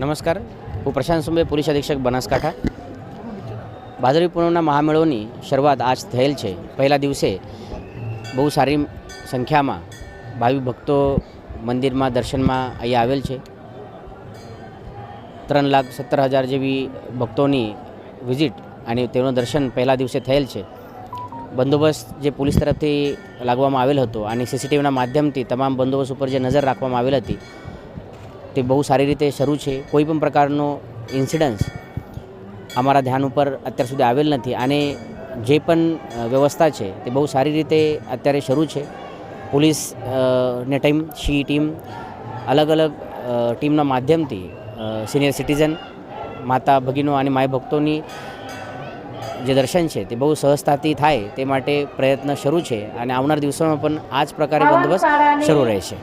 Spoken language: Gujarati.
નમસ્કાર. હું પ્રશાંત સુંબે, પોલીસ અધિક્ષક બનાસકાંઠા. ભાદરવી પૂનમના મહામેળોની શરૂઆત આજ થયેલ છે. પહેલા દિવસે બહુ સારી સંખ્યામાં ભાવિ ભક્તો મંદિરમાં, દર્શનમાં અહીંયા આવેલ છે. ત્રણ લાખ સત્તર હજાર જેવી ભક્તોની વિઝિટ અને તેનું દર્શન પહેલા દિવસે થયેલ છે. બંદોબસ્ત જે પોલીસ તરફથી લાગવામાં આવેલ હતો અને સીસીટીવીના માધ્યમથી તમામ બંદોબસ્ત ઉપર જે નજર રાખવામાં આવેલ હતી, તે બહુ સારી રીતે શરૂ છે. કોઈ પણ પ્રકારનો ઇન્સિડન્સ અમારા ધ્યાન ઉપર અત્યાર સુધી આવેલ નથી અને જે પણ વ્યવસ્થા છે તે બહુ સારી રીતે અત્યારે શરૂ છે. પોલીસ ને ટીમ શી ટીમ, અલગ અલગ ટીમના માધ્યમથી સિનિયર સિટીઝન, માતા ભગીનો અને માય ભક્તોની જે દર્શન છે તે બહુ સહજતાથી થાય તે માટે પ્રયત્ન શરૂ છે અને આવનાર દિવસોમાં પણ આ જ પ્રકારે બંદોબસ્ત શરૂ રહેશે.